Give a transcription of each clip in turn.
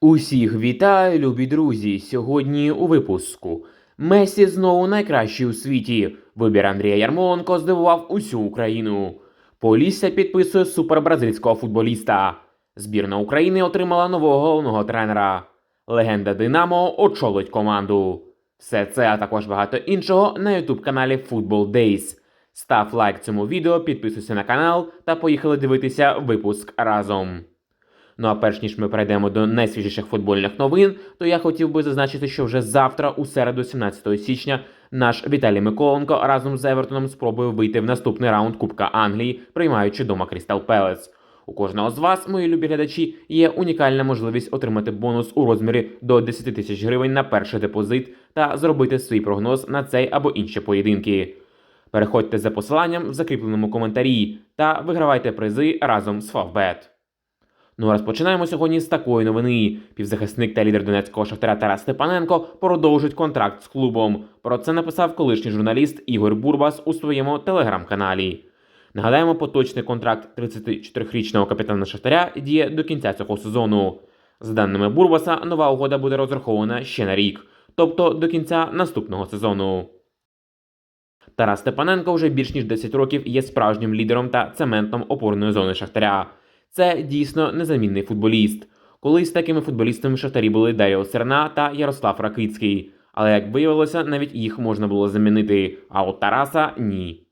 Усіх вітаю, любі друзі! Сьогодні у випуску. Месі знову найкращий у світі. Вибір Андрія Ярмоленко здивував усю Україну. Полісся підписує супербразильського футболіста. Збірна України отримала нового головного тренера. Легенда Динамо очолить команду. Все це, а також багато іншого на ютуб каналі Football Days. Став лайк цьому відео, підписуйся на канал та поїхали дивитися випуск разом. Ну а перш ніж ми перейдемо до найсвіжіших футбольних новин, то я хотів би зазначити, що вже завтра, у середу, 17 січня, наш Віталій Миколенко разом з Евертоном спробує вийти в наступний раунд Кубка Англії, приймаючи дома Крістал Пелес. У кожного з вас, мої любі глядачі, є унікальна можливість отримати бонус у розмірі до 10 тисяч гривень на перший депозит та зробити свій прогноз на цей або інші поєдинки. Переходьте за посиланням в закріпленому коментарі та вигравайте призи разом з Фавбет. Ну а розпочинаємо сьогодні з такої новини. Півзахисник та лідер донецького шахтаря Тарас Степаненко продовжить контракт з клубом. Про це написав колишній журналіст Ігор Бурбас у своєму телеграм-каналі. Нагадаємо, поточний контракт 34-річного капітана Шахтаря діє до кінця цього сезону. За даними Бурбаса, нова угода буде розрахована ще на рік, тобто до кінця наступного сезону. Тарас Степаненко вже більш ніж 10 років є справжнім лідером та цементом опорної зони Шахтаря. Це дійсно незамінний футболіст. Колись такими футболістами Шахтарі були Даріо Серна та Ярослав Ракицький. Але як виявилося, навіть їх можна було замінити, а от Тараса ні.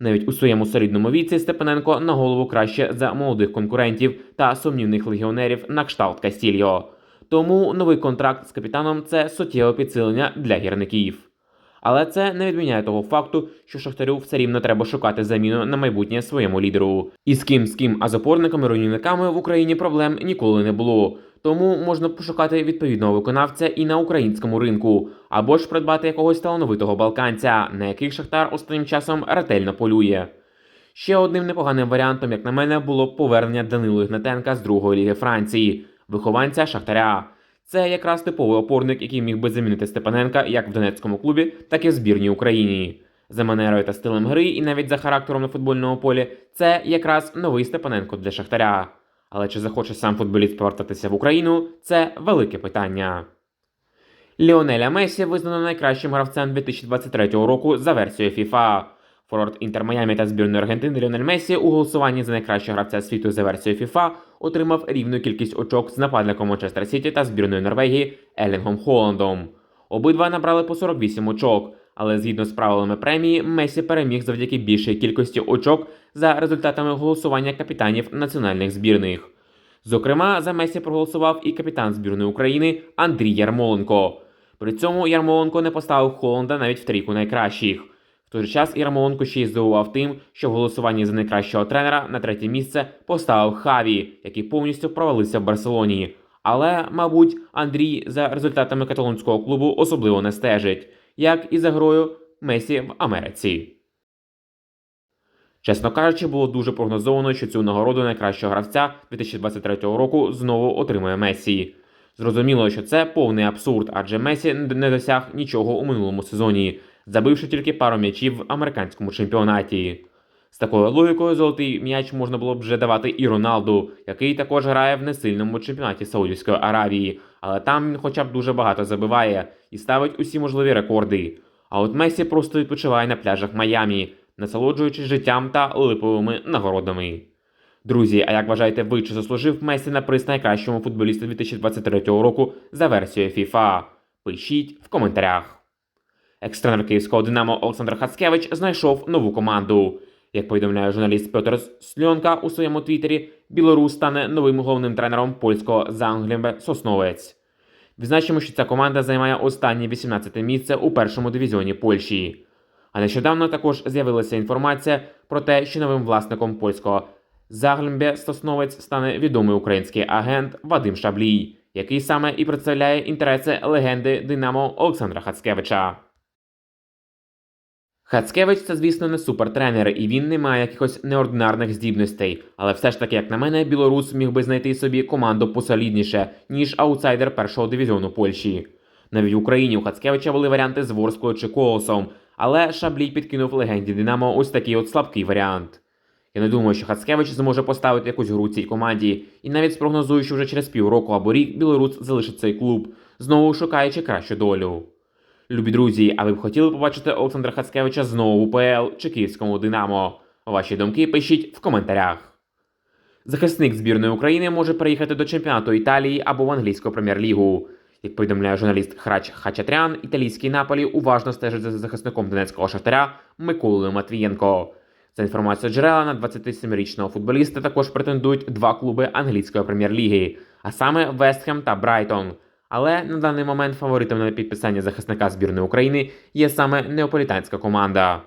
Навіть у своєму солідному віці Степаненко на голову краще за молодих конкурентів та сумнівних легіонерів на кшталт Кастільо. Тому новий контракт з капітаном це суттєве підсилення для гірників. Але це не відміняє того факту, що Шахтарю все рівно треба шукати заміну на майбутнє своєму лідеру. І з ким з ким, а з опорниками руйнівниками в Україні проблем ніколи не було. Тому можна пошукати відповідного виконавця і на українському ринку, або ж придбати якогось талановитого балканця, на яких Шахтар останнім часом ретельно полює. Ще одним непоганим варіантом, як на мене, було повернення Данилу Ігнатенка з другої ліги Франції, вихованця Шахтаря. Це якраз типовий опорник, який міг би замінити Степаненка як в Донецькому клубі, так і в збірній Україні. За манерою та стилем гри, і навіть за характером на футбольному полі, це якраз новий Степаненко для Шахтаря. Але чи захоче сам футболіст повертатися в Україну, це велике питання. Ліонеля Месі визнано найкращим гравцем 2023 року за версією FIFA. Форвард Інтер Майамі та збірної Аргентини Ліонель Месі у голосуванні за найкращого гравця світу за версією FIFA отримав рівну кількість очок з нападником Манчестер Сіті та збірної Норвегії Елінгом Холландом. Обидва набрали по 48 очок, але згідно з правилами премії, Месі переміг завдяки більшій кількості очок за результатами голосування капітанів національних збірних. Зокрема, за Месі проголосував і капітан збірної України Андрій Ярмоленко. При цьому Ярмоленко не поставив Холланда навіть в трійку найкращих. В той же час Ярмоленко ще й здивував тим, що в голосуванні за найкращого тренера на третє місце поставив Хаві, який повністю провалився в Барселоні. Але, мабуть, Андрій за результатами каталонського клубу особливо не стежить, як і за грою Месі в Америці. Чесно кажучи, було дуже прогнозовано, що цю нагороду найкращого гравця 2023 року знову отримує Месі. Зрозуміло, що це повний абсурд, адже Месі не досяг нічого у минулому сезоні, забивши тільки пару м'ячів в американському чемпіонаті. З такою логікою золотий м'яч можна було б вже давати і Роналду, який також грає в несильному чемпіонаті Саудівської Аравії, але там він хоча б дуже багато забиває і ставить усі можливі рекорди. А от Месі просто відпочиває на пляжах Майамі, насолоджуючись життям та липовими нагородами. Друзі, а як вважаєте ви, чи заслужив Месі на приз найкращому футболісту 2023 року за версією FIFA? Пишіть в коментарях. Екстренер київського Динамо Олександр Хацкевич знайшов нову команду. Як повідомляє журналіст Петр Сльонка у своєму твіттері, білорус стане новим головним тренером польського Занглімбе Сосновець. Відзначимо, що ця команда займає останнє 18-те місце у першому дивізіоні Польщі. А нещодавно також з'явилася інформація про те, що новим власником польського Заглімбе Сосновець стане відомий український агент Вадим Шаблій, який саме і представляє інтереси легенди Динамо Олександра Хацкевича. Хацкевич це, звісно, не супертренер, і він не має якихось неординарних здібностей. Але все ж таки, як на мене, білорус міг би знайти собі команду посолідніше, ніж аутсайдер першого дивізіону Польщі. Навіть в Україні у Хацкевича були варіанти з Ворскою чи Колосом, але Шаблій підкинув легенді Динамо ось такий от слабкий варіант. Я не думаю, що Хацкевич зможе поставити якусь гру цій команді, і навіть спрогнозую, що вже через півроку або рік білорус залишить цей клуб, знову шукаючи кращу долю. Любі друзі, а ви б хотіли побачити Олександра Хацкевича знову в УПЛ чи Київському Динамо? Ваші думки пишіть в коментарях. Захисник збірної України може переїхати до чемпіонату Італії або в англійську прем'єр-лігу. Як повідомляє журналіст Храч Хачатрян, італійський Наполі уважно стежить за захисником донецького шахтаря Миколою Матвієнко. За інформацією джерела на 27-річного футболіста також претендують два клуби англійської прем'єр-ліги, а саме Вестхем та Брайтон. Але на даний момент фаворитом на підписання захисника збірної України є саме неаполітанська команда.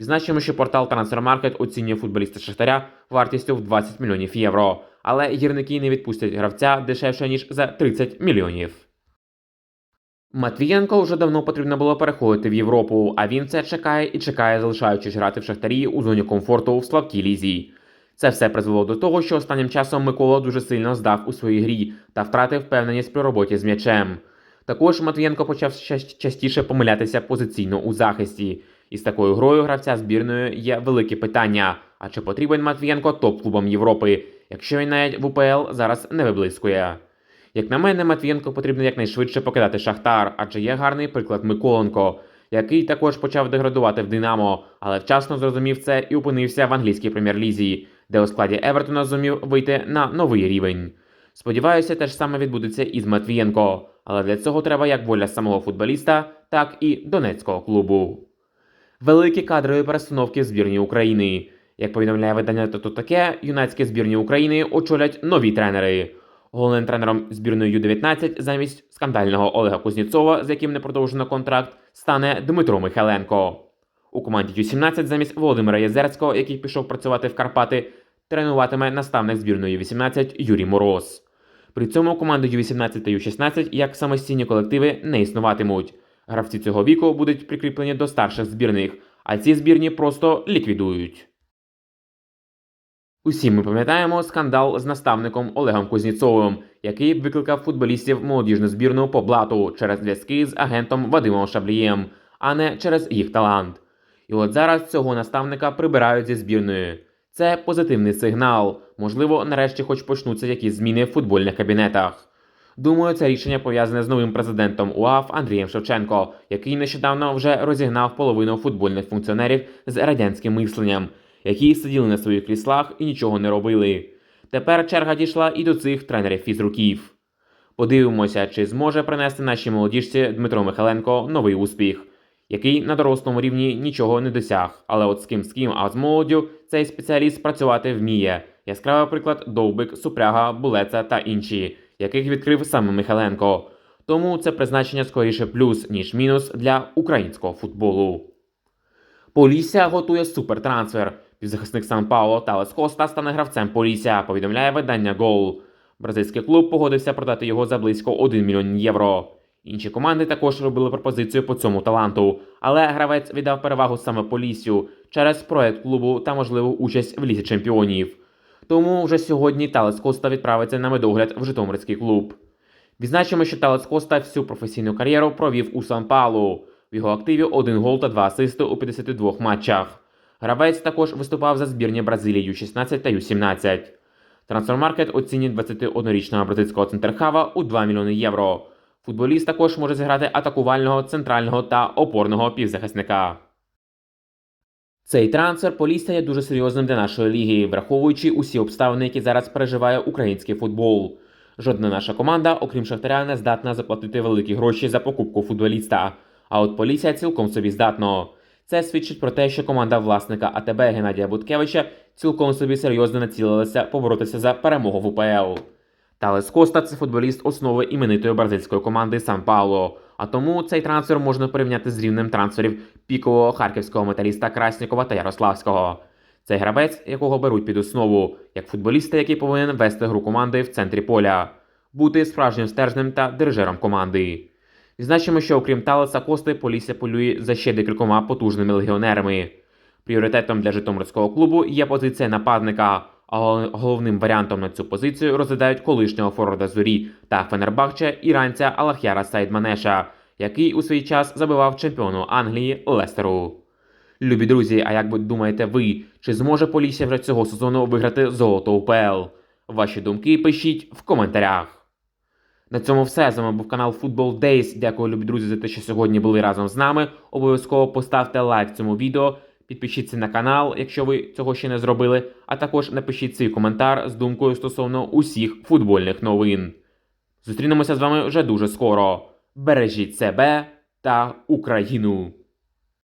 Відзначимо, що портал Transfermarkt оцінює футболіста Шахтаря вартістю в 20 мільйонів євро, але гірники не відпустять гравця дешевше ніж за 30 мільйонів. Матвієнко вже давно потрібно було переходити в Європу, а він це чекає і чекає, залишаючись грати в Шахтарі у зоні комфорту в слабкій лізі. Це все призвело до того, що останнім часом Микола дуже сильно здав у своїй грі та втратив впевненість при роботі з м'ячем. Також Матвієнко почав частіше помилятися позиційно у захисті. І з такою грою гравця збірної є велике питання: а чи потрібен Матвієнко топ-клубам Європи, якщо він навіть в УПЛ зараз не виблискує? Як на мене, Матвієнко потрібно якнайшвидше покидати Шахтар, адже є гарний приклад Миколенко, який також почав деградувати в Динамо, але вчасно зрозумів це і опинився в англійській прем'єр-лізі, де у складі Евертона зумів вийти на новий рівень. Сподіваюся, те ж саме відбудеться і з Матвієнко, але для цього треба як воля самого футболіста, так і донецького клубу. Великі кадрові перестановки в збірні України. Як повідомляє видання «То таке, юнацькі збірні України очолять нові тренери. Головним тренером збірної Ю-19 замість скандального Олега Кузнєцова, з яким не продовжено контракт, стане Дмитро Михайленко. У команді Ю-17 замість Володимира Єзерського, який пішов працювати в Карпати, тренуватиме наставник збірної Ю-18 Юрій Мороз. При цьому команди Ю-18 та Ю-16 як самостійні колективи не існуватимуть. Гравці цього віку будуть прикріплені до старших збірних, а ці збірні просто ліквідують. Усі ми пам'ятаємо скандал з наставником Олегом Кузніцовим, який викликав футболістів молодіжну збірну по блату через зв'язки з агентом Вадимом Шаблієм, а не через їх талант. І от зараз цього наставника прибирають зі збірної. Це позитивний сигнал. Можливо, нарешті хоч почнуться якісь зміни в футбольних кабінетах. Думаю, це рішення пов'язане з новим президентом УАФ Андрієм Шевченко, який нещодавно вже розігнав половину футбольних функціонерів з радянським мисленням, які сиділи на своїх кріслах і нічого не робили. Тепер черга дійшла і до цих тренерів фізруків. Подивимося, чи зможе принести нашій молодіжці Дмитро Михайленко новий успіх, який на дорослому рівні нічого не досяг. Але от з ким з ким, а з молоддю цей спеціаліст працювати вміє. Яскравий приклад Довбик, Супряга, Булеца та інші, яких відкрив саме Михайленко. Тому це призначення скоріше плюс, ніж мінус для українського футболу. Полісся готує супертрансфер. Півзахисник Сан Пауло Талес Коста стане гравцем Полісся, повідомляє видання Гол. Бразильський клуб погодився продати його за близько 1 мільйон євро. Інші команди також робили пропозицію по цьому таланту, але гравець віддав перевагу саме Поліссю через проект клубу та можливу участь в лізі чемпіонів. Тому вже сьогодні Талес Коста відправиться на медогляд в Житомирський клуб. Відзначимо, що Талес Коста всю професійну кар'єру провів у Сан Паулу. В його активі один гол та два асисти у 52 матчах. Гравець також виступав за збірні Бразилії Ю-16 та Ю-17. Трансфермаркет оцінює 21-річного бразильського центрхава у 2 мільйони євро. Футболіст також може зіграти атакувального, центрального та опорного півзахисника. Цей трансфер Полісся є дуже серйозним для нашої ліги, враховуючи усі обставини, які зараз переживає український футбол. Жодна наша команда, окрім Шахтаря, не здатна заплатити великі гроші за покупку футболіста. А от Полісся цілком собі здатно. Це свідчить про те, що команда власника АТБ Геннадія Буткевича цілком собі серйозно націлилася поборотися за перемогу в УПЛ. Талес Коста це футболіст основи іменитої бразильської команди Сан Пауло. А тому цей трансфер можна порівняти з рівнем трансферів пікового харківського металіста Краснікова та Ярославського. Цей гравець, якого беруть під основу, як футболіста, який повинен вести гру команди в центрі поля, бути справжнім стержнем та дирижером команди. Відзначимо, що окрім Талеса Кости, Полісся полює за ще декількома потужними легіонерами. Пріоритетом для Житомирського клубу є позиція нападника, а головним варіантом на цю позицію розглядають колишнього форварда Зорі та Фенербахче іранця Алахяра Сайдманеша, який у свій час забивав чемпіону Англії Лестеру. Любі друзі, а як ви думаєте ви, чи зможе Полісся вже цього сезону виграти золото УПЛ? Ваші думки пишіть в коментарях. На цьому все. З вами був канал Football Days. Дякую, любі друзі, за те, що сьогодні були разом з нами. Обов'язково поставте лайк цьому відео, підпишіться на канал, якщо ви цього ще не зробили, а також напишіть свій коментар з думкою стосовно усіх футбольних новин. Зустрінемося з вами вже дуже скоро. Бережіть себе та Україну!